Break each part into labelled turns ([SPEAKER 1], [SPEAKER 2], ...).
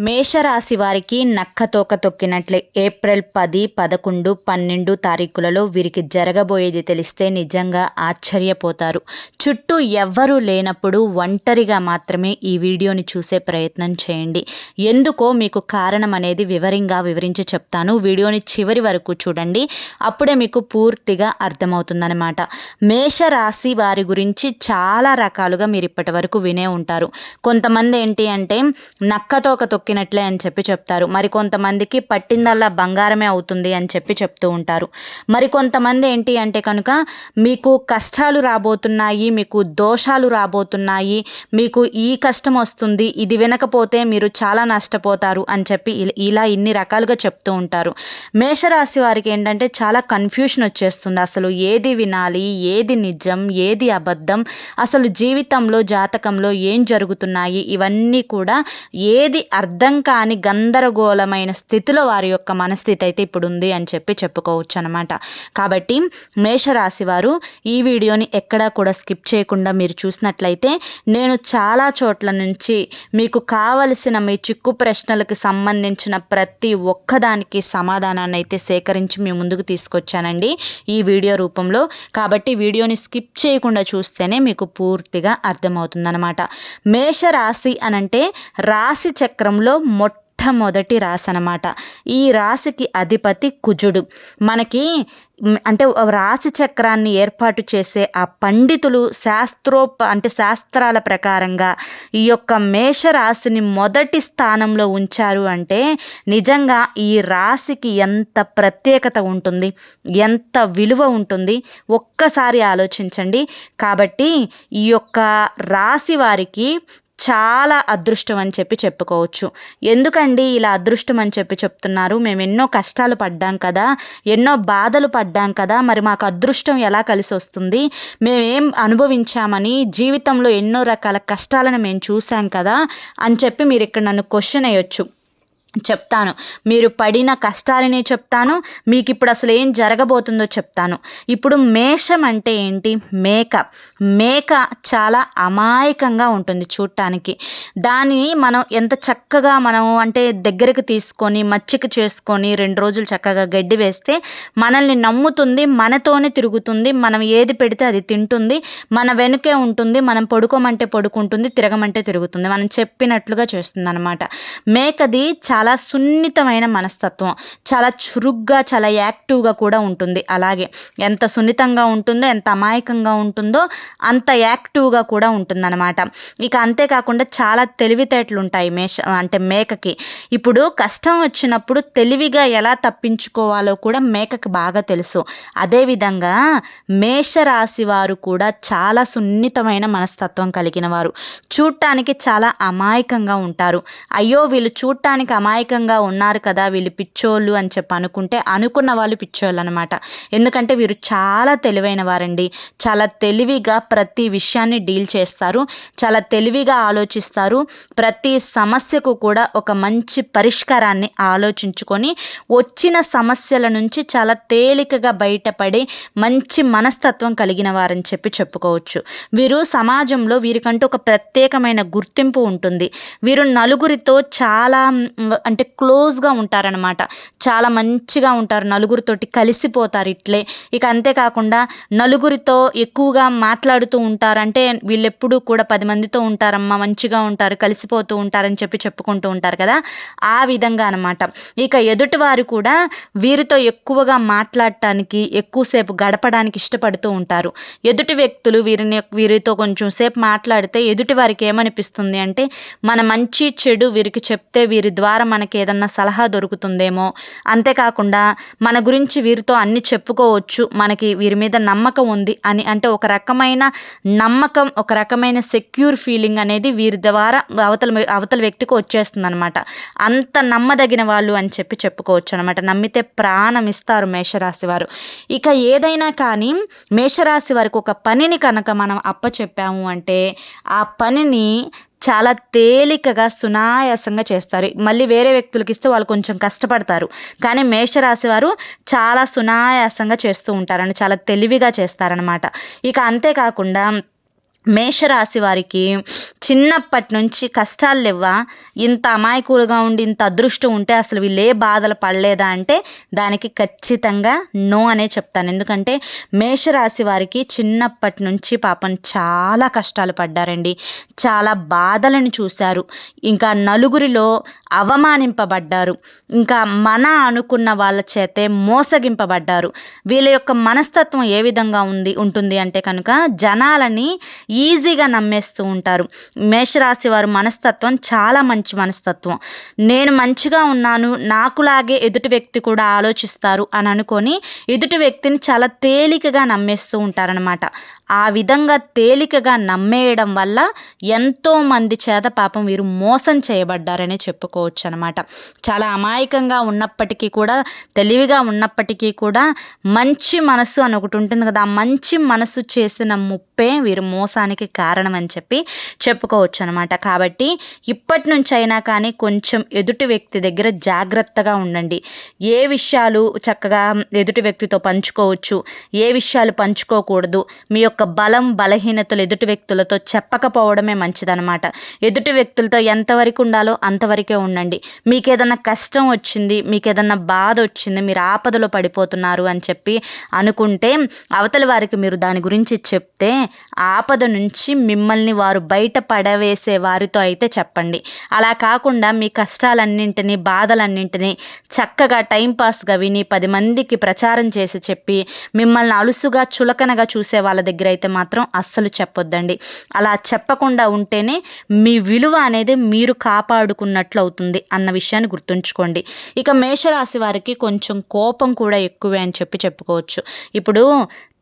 [SPEAKER 1] మేషరాశి వారికి నక్కతోక తొక్కినట్లే. ఏప్రిల్ పది పదకొండు పన్నెండు తారీఖులలో వీరికి జరగబోయేది తెలిస్తే నిజంగా ఆశ్చర్యపోతారు. చుట్టూ ఎవ్వరూ లేనప్పుడు ఒంటరిగా మాత్రమే ఈ వీడియోని చూసే ప్రయత్నం చేయండి. ఎందుకో మీకు కారణం అనేది వివరంగా వివరించి చెప్తాను. వీడియోని చివరి వరకు చూడండి. అప్పుడే మీకు పూర్తిగా అర్థమవుతుందన్నమాట. మేషరాశి వారి గురించి చాలా రకాలుగా మీరు ఇప్పటి వరకు వినే ఉంటారు. కొంతమంది ఏంటి అంటే నక్కతోక తొక్కి తొక్కినట్లే అని చెప్పి చెప్తారు. మరి కొంతమందికి పట్టిందల్లా బంగారమే అవుతుంది అని చెప్పి చెప్తూ ఉంటారు. మరి కొంతమంది ఏంటి అంటే కనుక మీకు కష్టాలు రాబోతున్నాయి మీకు దోషాలు రాబోతున్నాయి మీకు ఈ కష్టం వస్తుంది ఇది వినకపోతే మీరు చాలా నష్టపోతారు అని చెప్పి ఇలా ఇన్ని రకాలుగా చెప్తూ ఉంటారు. మేషరాశి వారికి ఏంటంటే చాలా కన్ఫ్యూషన్ వచ్చేస్తుంది. అసలు ఏది వినాలి ఏది నిజం ఏది అబద్ధం అసలు జీవితంలో జాతకంలో ఏం జరుగుతున్నాయి ఇవన్నీ కూడా ఏది అర్థం అర్థం కాని గందరగోళమైన స్థితిలో వారి యొక్క మనస్థితి అయితే ఇప్పుడు ఉంది అని చెప్పి చెప్పుకోవచ్చు అనమాట కాబట్టి మేషరాశి వారు ఈ వీడియోని ఎక్కడా కూడా స్కిప్ చేయకుండా మీరు చూసినట్లయితే నేను చాలా చోట్ల నుంచి మీకు కావలసిన మీ చిక్కు ప్రశ్నలకు సంబంధించిన ప్రతి ఒక్కదానికి సమాధానాన్ని అయితే సేకరించి మీ ముందుకు తీసుకొచ్చానండి ఈ వీడియో రూపంలో. కాబట్టి వీడియోని స్కిప్ చేయకుండా చూస్తేనే మీకు పూర్తిగా అర్థమవుతుందన్నమాట మేషరాశి అనంటే రాశి చక్రం చక్రంలో మొట్టమొదటి రాశి అనమాట ఈ రాశికి అధిపతి కుజుడు. మనకి అంటే రాశి చక్రాన్ని ఏర్పాటు చేసే ఆ పండితులు శాస్త్రోప అంటే శాస్త్రాల ప్రకారంగా ఈ యొక్క మేషరాశిని మొదటి స్థానంలో ఉంచారు అంటే నిజంగా ఈ రాశికి ఎంత ప్రత్యేకత ఉంటుంది ఎంత విలువ ఉంటుంది ఒక్కసారి ఆలోచించండి. కాబట్టి ఈ యొక్క రాశి వారికి చాలా అదృష్టం అని చెప్పి చెప్పుకోవచ్చు. ఎందుకండి ఇలా అదృష్టం అని చెప్పి చెప్తున్నారు? మేము ఎన్నో కష్టాలు పడ్డాం కదా ఎన్నో బాధలు పడ్డాం కదా మరి మాకు అదృష్టం ఎలా కలిసి వస్తుంది? మేమేం అనుభవించామని జీవితంలో ఎన్నో రకాల కష్టాలను మేము చూసాం కదా అని చెప్పి మీరు ఇక్కడ నన్ను క్వశ్చన్ అయ్యొచ్చు చెప్తాను. మీరు పడిన కష్టాలని చెప్తాను. మీకు ఇప్పుడు అసలు ఏం జరగబోతుందో చెప్తాను. ఇప్పుడు మేషం అంటే ఏంటి? మేక. మేక చాలా అమాయకంగా ఉంటుంది చూడటానికి దాన్ని మనం ఎంత చక్కగా మనం అంటే దగ్గరకు తీసుకొని మచ్చిక చేసుకొని రెండు రోజులు చక్కగా గడ్డి వేస్తే మనల్ని నమ్ముతుంది మనతోనే తిరుగుతుంది మనం ఏది పెడితే అది తింటుంది మన వెనుకే ఉంటుంది మనం పడుకోమంటే పడుకుంటుంది తిరగమంటే తిరుగుతుంది. మనం చెప్పినట్లుగా చేస్తుంది అనమాట మేకది చాలా చాలా సున్నితమైన మనస్తత్వం. చాలా చురుగ్గా చాలా యాక్టివ్గా కూడా ఉంటుంది. అలాగే ఎంత సున్నితంగా ఉంటుందో ఎంత అమాయకంగా ఉంటుందో అంత యాక్టివ్గా కూడా ఉంటుందన్నమాట. ఇక అంతేకాకుండా చాలా తెలివితేటలు ఉంటాయి మేష అంటే మేకకి. ఇప్పుడు కష్టం వచ్చినప్పుడు తెలివిగా ఎలా తప్పించుకోవాలో కూడా మేకకి బాగా తెలుసు. అదేవిధంగా మేషరాశి వారు కూడా చాలా సున్నితమైన మనస్తత్వం కలిగిన వారు. చూడటానికి చాలా అమాయకంగా ఉంటారు. అయ్యో వీళ్ళు చూడటానికి అమాయ అమాయకంగా ఉన్నారు కదా వీళ్ళు పిచ్చోళ్ళు అని చెప్పి అనుకుంటే అనుకున్న వాళ్ళు పిచ్చోళ్ళు అనమాట ఎందుకంటే వీరు చాలా తెలివైన వారండి. చాలా తెలివిగా ప్రతి విషయాన్ని డీల్ చేస్తారు. చాలా తెలివిగా ఆలోచిస్తారు. ప్రతి సమస్యకు కూడా ఒక మంచి పరిష్కారాన్ని ఆలోచించుకొని వచ్చిన సమస్యల నుంచి చాలా తేలికగా బయటపడి మంచి మనస్తత్వం కలిగిన వారని చెప్పి చెప్పుకోవచ్చు. వీరు సమాజంలో వీరికంటూ ఒక ప్రత్యేకమైన గుర్తింపు ఉంటుంది. వీరు నలుగురితో చాలా అంటే క్లోజ్గా ఉంటారనమాట చాలా మంచిగా ఉంటారు నలుగురితోటి కలిసిపోతారు ఇట్లే. ఇక అంతేకాకుండా నలుగురితో ఎక్కువగా మాట్లాడుతూ ఉంటారు అంటే వీళ్ళెప్పుడూ కూడా పది మందితో ఉంటారమ్మా మంచిగా ఉంటారు కలిసిపోతూ ఉంటారని చెప్పి చెప్పుకుంటూ ఉంటారు కదా. ఆ విధంగా అనమాట ఇక ఎదుటివారు కూడా వీరితో ఎక్కువగా మాట్లాడటానికి ఎక్కువసేపు గడపడానికి ఇష్టపడుతూ ఉంటారు. ఎదుటి వ్యక్తులు వీరిని వీరితో కొంచెం సేపు మాట్లాడితే ఎదుటి వారికి ఏమనిపిస్తుంది అంటే మన మంచి చెడు వీరికి చెప్తే వీరి ద్వారా మనకి ఏదన్నా సలహా దొరుకుతుందేమో. అంతేకాకుండా మన గురించి వీరితో అన్ని చెప్పుకోవచ్చు. మనకి వీరి మీద నమ్మకం ఉంది అని అంటే ఒక రకమైన నమ్మకం ఒక రకమైన సెక్యూర్ ఫీలింగ్ అనేది వీరి ద్వారా అవతల అవతల వ్యక్తికి వచ్చేస్తుంది అనమాట అంత నమ్మదగిన వాళ్ళు అని చెప్పి చెప్పుకోవచ్చు అనమాట నమ్మితే ప్రాణం ఇస్తారు మేషరాశి వారు. ఇక ఏదైనా కానీ మేషరాశి వారికి ఒక పనిని కనుక మనం అప్పచెప్పాము అంటే ఆ పనిని చాలా తేలికగా సునాయాసంగా చేస్తారు. మళ్ళీ వేరే వ్యక్తులకి ఇస్తే వాళ్ళు కొంచెం కష్టపడతారు. కానీ మేషరాశి వారు చాలా సునాయాసంగా చేస్తూ ఉంటారని చాలా తెలివిగా చేస్తారనమాట ఇక అంతేకాకుండా మేషరాశి వారికి చిన్నప్పటి నుంచి కష్టాలు లేవా ఇంత అమాయకులుగా ఉండి ఇంత అదృష్టం ఉంటే అసలు వీళ్ళు ఏ బాధలు పడలేదా అంటే దానికి ఖచ్చితంగా నో అనే చెప్తాను. ఎందుకంటే మేషరాశి వారికి చిన్నప్పటి నుంచి పాపం చాలా కష్టాలు పడ్డారండి. చాలా బాధలను చూశారు. ఇంకా నలుగురిలో అవమానింపబడ్డారు. ఇంకా మన అనుకున్న వాళ్ళ చేతే మోసగింపబడ్డారు. వీళ్ళ యొక్క మనస్తత్వం ఏ విధంగా ఉంది ఉంటుంది అంటే కనుక జనాలని ఈజీగా నమ్మేస్తూ ఉంటారు. మేషరాశి వారి మనస్తత్వం చాలా మంచి మనస్తత్వం. నేను మంచిగా ఉన్నాను నాకులాగే ఎదుటి వ్యక్తి కూడా ఆలోచిస్తారు అని అనుకొని ఎదుటి వ్యక్తిని చాలా తేలికగా నమ్మేస్తూ ఉంటారనమాట ఆ విధంగా తేలికగా నమ్మేయడం వల్ల ఎంతోమంది చేత పాపం వీరు మోసం చేయబడ్డారని చెప్పుకోవచ్చు అనమాట చాలా అమాయకంగా ఉన్నప్పటికీ కూడా తెలివిగా ఉన్నప్పటికీ కూడా మంచి మనసు అని ఒకటి ఉంటుంది కదా ఆ మంచి మనసు చేసిన ముప్పే వీరు మోసం మోసానికి కారణం అని చెప్పి చెప్పుకోవచ్చు అనమాట కాబట్టి ఇప్పటి నుంచి అయినా కానీ కొంచెం ఎదుటి వ్యక్తి దగ్గర జాగ్రత్తగా ఉండండి. ఏ విషయాలు చక్కగా ఎదుటి వ్యక్తితో పంచుకోవచ్చు ఏ విషయాలు పంచుకోకూడదు మీ యొక్క బలం బలహీనతలు ఎదుటి వ్యక్తులతో చెప్పకపోవడమే మంచిదనమాట ఎదుటి వ్యక్తులతో ఎంతవరకు ఉండాలో అంతవరకే ఉండండి. మీకు ఏదైనా కష్టం వచ్చింది మీకు ఏదైనా బాధ వచ్చింది మీరు ఆపదలో పడిపోతున్నారు అని చెప్పి అనుకుంటే అవతలి వారికి మీరు దాని గురించి చెప్తే ఆపద నుంచి మిమ్మల్ని వారు బయట పడవేసే వారితో అయితే చెప్పండి. అలా కాకుండా మీ కష్టాలన్నింటినీ బాధలన్నింటినీ చక్కగా టైంపాస్గా విని పది మందికి ప్రచారం చేసి చెప్పి మిమ్మల్ని అలుసుగా చులకనగా చూసే వాళ్ళ దగ్గర అయితే మాత్రం అస్సలు చెప్పొద్దండి. అలా చెప్పకుండా ఉంటేనే మీ విలువ అనేది మీరు కాపాడుకున్నట్లు అవుతుంది అన్న విషయాన్ని గుర్తుంచుకోండి. ఇక మేషరాశి వారికి కొంచెం కోపం కూడా ఎక్కువే అని చెప్పి చెప్పుకోవచ్చు. ఇప్పుడు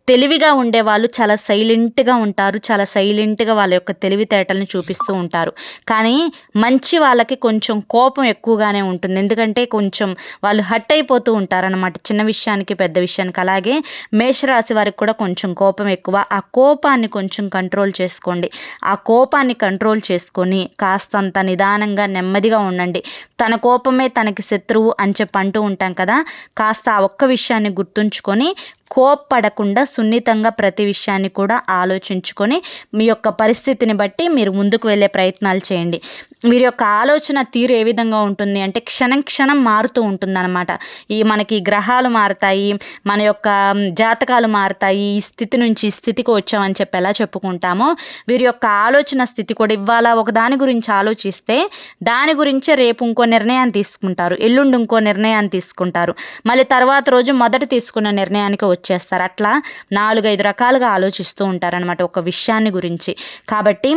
[SPEAKER 1] తెలివిగా ఉండేవాళ్ళు చాలా సైలెంట్గా ఉంటారు చాలా సైలెంట్గా వాళ్ళ యొక్క తెలివితేటలను చూపిస్తూ ఉంటారు. కానీ మంచి వాళ్ళకి కొంచెం కోపం ఎక్కువగానే ఉంటుంది. ఎందుకంటే కొంచెం వాళ్ళు హట్ అయిపోతూ ఉంటారనమాట చిన్న విషయానికి పెద్ద విషయానికి. అలాగే మేషరాశి వారికి కూడా కొంచెం కోపం ఎక్కువ. ఆ కోపాన్ని కొంచెం కంట్రోల్ చేసుకోండి. ఆ కోపాన్ని కంట్రోల్ చేసుకొని కాస్తంత నిదానంగా నెమ్మదిగా ఉండండి. తన కోపమే తనకి శత్రువు అని చెప్పి అంటూ ఉంటాం కదా. కాస్త ఆ ఒక్క విషయాన్ని గుర్తుంచుకొని కోప్పడకుండా సున్నితంగా ప్రతి విషయాన్ని కూడా ఆలోచించుకొని మీ యొక్క పరిస్థితిని బట్టి మీరు ముందుకు వెళ్ళే ప్రయత్నాలు చేయండి. వీరి యొక్క ఆలోచన తీరు ఏ విధంగా ఉంటుంది అంటే క్షణం క్షణం మారుతూ ఉంటుందన్నమాట. ఈ మనకి గ్రహాలు మారుతాయి మన యొక్క జాతకాలు మారుతాయి ఈ స్థితి నుంచి ఈ స్థితికి వచ్చామని చెప్పి ఎలా చెప్పుకుంటామో వీరి యొక్క ఆలోచన స్థితి కూడా ఇవాళ ఒక దాని గురించి ఆలోచిస్తే దాని గురించే రేపు ఇంకో నిర్ణయాన్ని తీసుకుంటారు. ఎల్లుండి ఇంకో నిర్ణయాన్ని తీసుకుంటారు. మళ్ళీ తర్వాత రోజు మొదట తీసుకున్న నిర్ణయానికి వచ్చేస్తారు. అట్లా నాలుగైదు రకాలుగా ఆలోచిస్తూ ఉంటారనమాట ఒక విషయాన్ని గురించి. కాబట్టి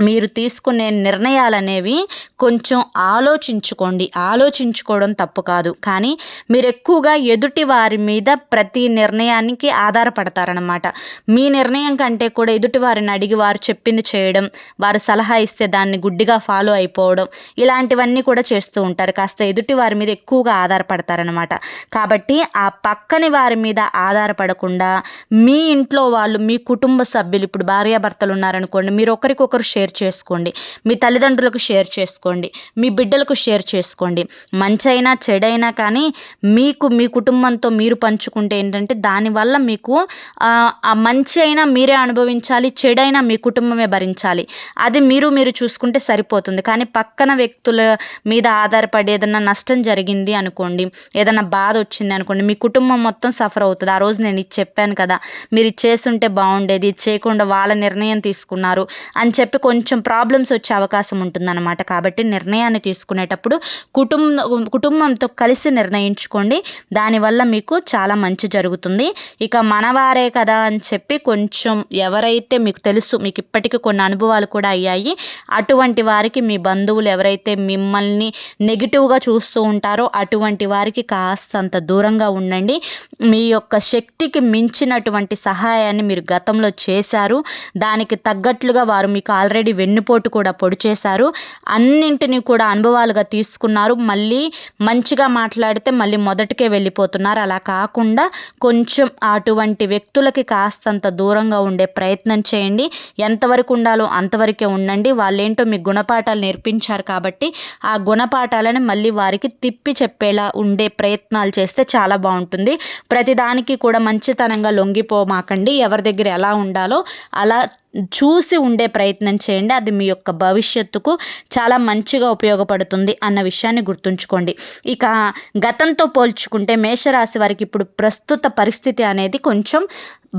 [SPEAKER 1] మీరు తీసుకునే నిర్ణయాలు అనేవి కొంచెం ఆలోచించుకోండి. ఆలోచించుకోవడం తప్పు కాదు. కానీ మీరు ఎక్కువగా ఎదుటి వారి మీద ప్రతి నిర్ణయానికి ఆధారపడతారనమాట మీ నిర్ణయం కంటే కూడా ఎదుటి వారిని అడిగి వారు చెప్పింది చేయడం వారు సలహా ఇస్తే దాన్ని గుడ్డిగా ఫాలో అయిపోవడం ఇలాంటివన్నీ కూడా చేస్తూ ఉంటారు. కాస్త ఎదుటి వారి మీద ఎక్కువగా ఆధారపడతారనమాట కాబట్టి ఆ పక్కని వారి మీద ఆధారపడకుండా మీ ఇంట్లో వాళ్ళు మీ కుటుంబ సభ్యులు ఇప్పుడు భార్యాభర్తలు ఉన్నారనుకోండి మీరు ఒకరికొకరు షేర్ షేర్ చేసుకోండి. మీ తల్లిదండ్రులకు షేర్ చేసుకోండి. మీ బిడ్డలకు షేర్ చేసుకోండి. మంచైనా చెడైనా కానీ మీకు మీ కుటుంబంతో మీరు పంచుకుంటే ఏంటంటే దానివల్ల మీకు ఆ మంచి అయినా మీరే అనుభవించాలి చెడైనా మీ కుటుంబమే భరించాలి. అది మీరు మీరు చూసుకుంటే సరిపోతుంది. కానీ పక్కన వ్యక్తుల మీద ఆధారపడి ఏదైనా నష్టం జరిగింది అనుకోండి ఏదైనా బాధ వచ్చింది అనుకోండి మీ కుటుంబం మొత్తం సఫర్ అవుతుంది. ఆ రోజు నేను ఇది చెప్పాను కదా మీరు ఇది చేస్తుంటే బాగుండేది చేయకుండా వాళ్ళ నిర్ణయం తీసుకున్నారు అని చెప్పి కొంచెం కొంచెం ప్రాబ్లమ్స్ వచ్చే అవకాశం ఉంటుందన్నమాట. కాబట్టి నిర్ణయాన్ని తీసుకునేటప్పుడు కుటుంబ కుటుంబంతో కలిసి నిర్ణయించుకోండి. దానివల్ల మీకు చాలా మంచి జరుగుతుంది. ఇక మనవారే కదా అని చెప్పి కొంచెం ఎవరైతే మీకు తెలుసు మీకు ఇప్పటికీ కొన్ని అనుభవాలు కూడా అయ్యాయి అటువంటి వారికి మీ బంధువులు ఎవరైతే మిమ్మల్ని నెగిటివ్గా చూస్తూ ఉంటారో అటువంటి వారికి కాస్తంత దూరంగా ఉండండి. మీ యొక్క శక్తికి మించినటువంటి సహాయాన్ని మీరు గతంలో చేశారు. దానికి తగ్గట్లుగా వారు మీకు ఆల్రెడీ వెన్నుపోటు కూడా పొడి చేశారు. అన్నింటినీ కూడా అనుభవాలుగా తీసుకున్నారు. మళ్ళీ మంచిగా మాట్లాడితే మళ్ళీ మొదటికే వెళ్ళిపోతున్నారు. అలా కాకుండా కొంచెం అటువంటి వ్యక్తులకి కాస్తంత దూరంగా ఉండే ప్రయత్నం చేయండి. ఎంతవరకు ఉండాలో అంతవరకే ఉండండి. వాళ్ళేంటో మీకు గుణపాఠాలు నేర్పించారు కాబట్టి ఆ గుణపాఠాలను మళ్ళీ వారికి తిప్పి చెప్పేలా ఉండే ప్రయత్నాలు చేస్తే చాలా బాగుంటుంది. ప్రతిదానికి కూడా మంచితనంగా లొంగిపోమాకండి. ఎవరి దగ్గర ఎలా ఉండాలో అలా చూసి ఉండే ప్రయత్నం చేయండి. అది మీ యొక్క భవిష్యత్తుకు చాలా మంచిగా ఉపయోగపడుతుంది అన్న విషయాన్ని గుర్తుంచుకోండి. ఇక గతంతో పోల్చుకుంటే మేషరాశి వారికి ఇప్పుడు ప్రస్తుత పరిస్థితి అనేది కొంచెం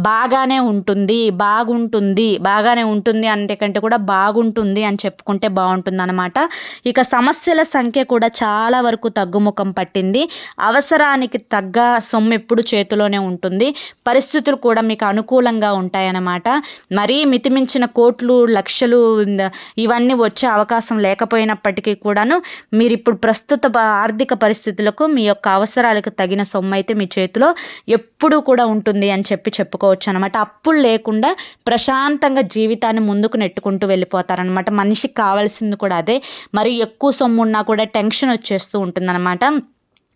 [SPEAKER 1] బాగానే ఉంటుంది బాగుంటుంది బాగానే ఉంటుంది అంటే కంటే కూడా బాగుంటుంది అని చెప్పుకుంటే బాగుంటుంది అనమాట ఇక సమస్యల సంఖ్య కూడా చాలా వరకు తగ్గుముఖం పట్టింది. అవసరానికి తగ్గ సొమ్ము ఎప్పుడు చేతిలోనే ఉంటుంది. పరిస్థితులు కూడా మీకు అనుకూలంగా ఉంటాయన్నమాట. మరీ మితిమించిన కోట్లు లక్షలు ఇవన్నీ వచ్చే అవకాశం లేకపోయినప్పటికీ కూడాను మీరు ఇప్పుడు ప్రస్తుత ఆర్థిక పరిస్థితులకు మీ యొక్క అవసరాలకు తగిన సొమ్ము అయితే మీ చేతిలో ఎప్పుడూ కూడా ఉంటుంది అని చెప్పి చెప్పుకో చెప్పుకోవచ్చు అనమాట అప్పులు లేకుండా ప్రశాంతంగా జీవితాన్ని ముందుకు నెట్టుకుంటూ వెళ్ళిపోతారనమాట మనిషికి కావాల్సింది కూడా అదే. మరి ఎక్కువ సొమ్ము ఉన్నా కూడా టెన్షన్ వచ్చేస్తూ ఉంటుందన్నమాట.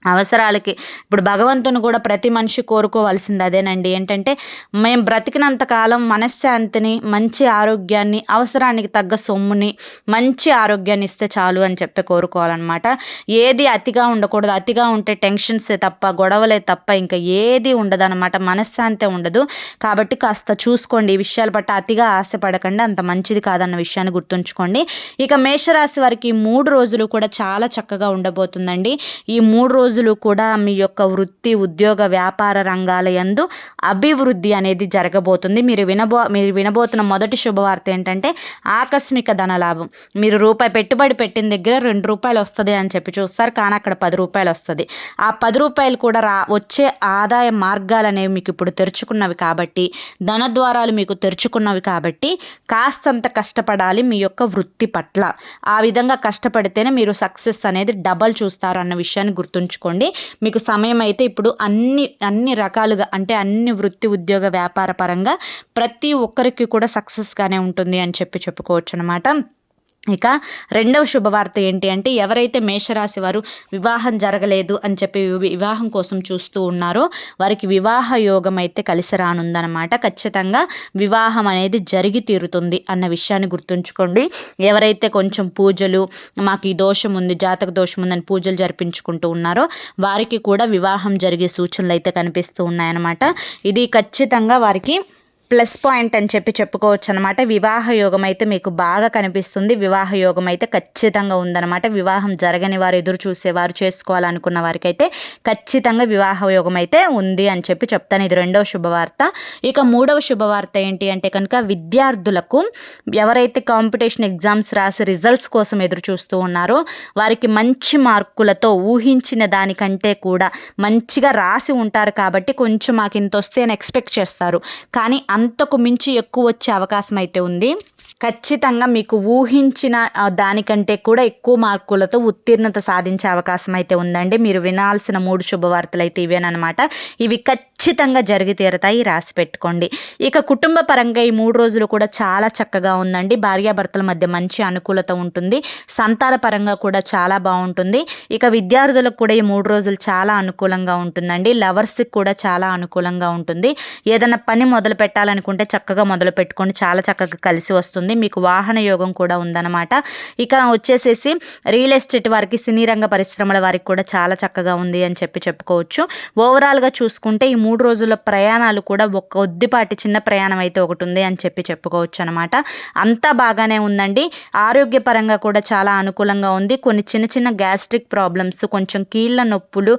[SPEAKER 1] అవసరాలకి. ఇప్పుడు భగవంతుని కూడా ప్రతి మనిషి కోరుకోవాల్సింది అదేనండి. ఏంటంటే మేము బ్రతికినంత కాలం మనశ్శాంతిని మంచి ఆరోగ్యాన్ని అవసరానికి తగ్గ సొమ్ముని మంచి ఆరోగ్యాన్ని ఇస్తే చాలు అని చెప్పి కోరుకోవాలన్నమాట. ఏది అతిగా ఉండకూడదు. అతిగా ఉంటే టెన్షన్సే తప్ప గొడవలే తప్ప ఇంకా ఏది ఉండదు అనమాట మనశ్శాంతి ఉండదు. కాబట్టి కాస్త చూసుకోండి. ఈ విషయాల పట్ల అతిగా ఆశపడకండి. అంత మంచిది కాదన్న విషయాన్ని గుర్తుంచుకోండి. ఇక మేషరాశి వారికి మూడు రోజులు కూడా చాలా చక్కగా ఉండబోతుందండి. ఈ మూడు రోజులు రోజులు కూడా మీ యొక్క వృత్తి ఉద్యోగ వ్యాపార రంగాల యందు అభివృద్ధి అనేది జరగబోతుంది. మీరు వినబో మీరు వినబోతున్న మొదటి శుభవార్త ఏంటంటే ఆకస్మిక ధనలాభం మీరు రూపాయి పెట్టుబడి పెట్టిన దగ్గర రెండు రూపాయలు వస్తుంది అని చెప్పి చూస్తారు. కానీ అక్కడ పది రూపాయలు వస్తుంది. ఆ పది రూపాయలు కూడా రా వచ్చే ఆదాయ మార్గాలు అనేవి మీకు ఇప్పుడు తెరుచుకున్నవి కాబట్టి ధన ద్వారాలు మీకు తెరుచుకున్నవి కాబట్టి కాస్తంత కష్టపడాలి మీ యొక్క వృత్తి పట్ల. ఆ విధంగా కష్టపడితేనే మీరు సక్సెస్ అనేది డబల్ చూస్తారు అన్న విషయాన్ని గుర్తుంచుకో చేసుకోండి మీకు సమయం అయితే ఇప్పుడు అన్ని అన్ని రకాలుగా అంటే అన్ని వృత్తి ఉద్యోగ వ్యాపార పరంగా ప్రతి ఒక్కరికి కూడా సక్సెస్గానే ఉంటుంది అని చెప్పి చెప్పుకోవచ్చు అనమాట ఇక రెండవ శుభవార్త ఏంటి అంటే ఎవరైతే మేషరాశి వారు వివాహం జరగలేదు అని చెప్పి వివాహం కోసం చూస్తూ ఉన్నారో వారికి వివాహ యోగం అయితే కలిసి రానుందనమాట ఖచ్చితంగా వివాహం అనేది జరిగి తీరుతుంది అన్న విషయాన్ని గుర్తుంచుకోండి. ఎవరైతే కొంచెం పూజలు మాకు ఈ దోషం ఉంది జాతక దోషం ఉందని పూజలు జరిపించుకుంటూ ఉన్నారో వారికి కూడా వివాహం జరిగే సూచనలు అయితే కనిపిస్తూ ఉన్నాయన్నమాట. ఇది ఖచ్చితంగా వారికి ప్లస్ పాయింట్ అని చెప్పి చెప్పుకోవచ్చు అనమాట వివాహ యోగం అయితే మీకు బాగా కనిపిస్తుంది. వివాహ యోగం అయితే ఖచ్చితంగా ఉందన్నమాట. వివాహం జరగని వారు ఎదురు చూసేవారు చేసుకోవాలనుకున్న వారికైతే ఖచ్చితంగా వివాహ యోగం అయితే ఉంది అని చెప్పి చెప్తాను. ఇది రెండవ శుభవార్త. ఇక మూడవ శుభవార్త ఏంటి అంటే కనుక విద్యార్థులకు ఎవరైతే కాంపిటీషన్ ఎగ్జామ్స్ రాసి రిజల్ట్స్ కోసం ఎదురు చూస్తూ ఉన్నారో వారికి మంచి మార్కులతో ఊహించిన దానికంటే కూడా మంచిగా రాసి ఉంటారు కాబట్టి కొంచెం మాకు ఇంత వస్తే అని ఎక్స్పెక్ట్ చేస్తారు. కానీ అంతకు మించి ఎక్కువ వచ్చే అవకాశం అయితే ఉంది. ఖచ్చితంగా మీకు ఊహించిన దానికంటే కూడా ఎక్కువ మార్కులతో ఉత్తీర్ణత సాధించే అవకాశం అయితే ఉందండి. మీరు వినాల్సిన మూడు శుభవార్తలు అయితే ఇవేనమాట ఇవి ఖచ్చితంగా జరిగి తీరతాయి. రాసి పెట్టుకోండి. ఇక కుటుంబ పరంగా ఈ మూడు రోజులు కూడా చాలా చక్కగా ఉందండి. భార్యాభర్తల మధ్య మంచి అనుకూలత ఉంటుంది. సంతాన పరంగా కూడా చాలా బాగుంటుంది. ఇక విద్యార్థులకు కూడా ఈ మూడు రోజులు చాలా అనుకూలంగా ఉంటుందండి. లవర్స్కి కూడా చాలా అనుకూలంగా ఉంటుంది. ఏదైనా పని మొదలు చేసుకోవాలనుకుంటే చక్కగా మొదలు పెట్టుకోండి. చాలా చక్కగా కలిసి వస్తుంది. మీకు వాహన యోగం కూడా ఉందన్నమాట. ఇక వచ్చేసేసి రియల్ ఎస్టేట్ వారికి సినీ రంగ పరిశ్రమల వారికి కూడా చాలా చక్కగా ఉంది అని చెప్పి చెప్పుకోవచ్చు. ఓవరాల్గా చూసుకుంటే ఈ మూడు రోజుల ప్రయాణాలు కూడా ఒక కొద్దిపాటి చిన్న ప్రయాణం అయితే ఒకటి ఉంది అని చెప్పి చెప్పుకోవచ్చు అనమాట అంతా బాగానే ఉందండి. ఆరోగ్యపరంగా కూడా చాలా అనుకూలంగా ఉంది. కొన్ని చిన్న చిన్న గ్యాస్ట్రిక్ ప్రాబ్లమ్స్ కొంచెం కీళ్ళ నొప్పులు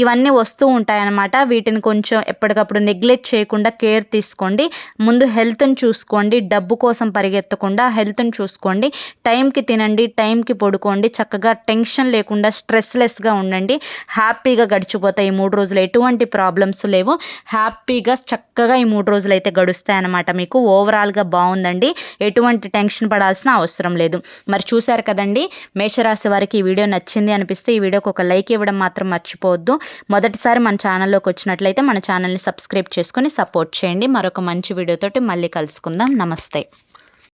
[SPEAKER 1] ఇవన్నీ వస్తూ ఉంటాయన్నమాట. వీటిని కొంచెం ఎప్పటికప్పుడు నెగ్లెక్ట్ చేయకుండా కేర్ తీసుకోండి. ముందు హెల్త్ని చూసుకోండి డబ్బు కోసం పరిగెత్తకుండా హెల్త్ని చూసుకోండి టైంకి తినండి టైంకి పడుకోండి చక్కగా టెన్షన్ లేకుండా స్ట్రెస్లెస్గా ఉండండి. హ్యాపీగా గడిచిపోతాయి ఈ మూడు రోజులు. ఎటువంటి ప్రాబ్లమ్స్ లేవు. హ్యాపీగా చక్కగా ఈ మూడు రోజులు అయితే గడుస్తాయి అన్నమాట మీకు. ఓవరాల్గా బాగుందండి. ఎటువంటి టెన్షన్ పడాల్సిన అవసరం లేదు. మరి చూశారు కదండి మేషరాశి వారికి ఈ వీడియో నచ్చింది అనిపిస్తే ఈ వీడియోకి ఒక లైక్ ఇవ్వడం మాత్రం మర్చిపోవద్దు. మొదటిసారి మన ఛానల్లోకి వచ్చినట్లయితే మన ఛానల్ని సబ్స్క్రైబ్ చేసుకొని సపోర్ట్ చేయండి. మరొక మంచి వీడియోతోటి మళ్ళీ కలుసుకుందాం. నమస్తే.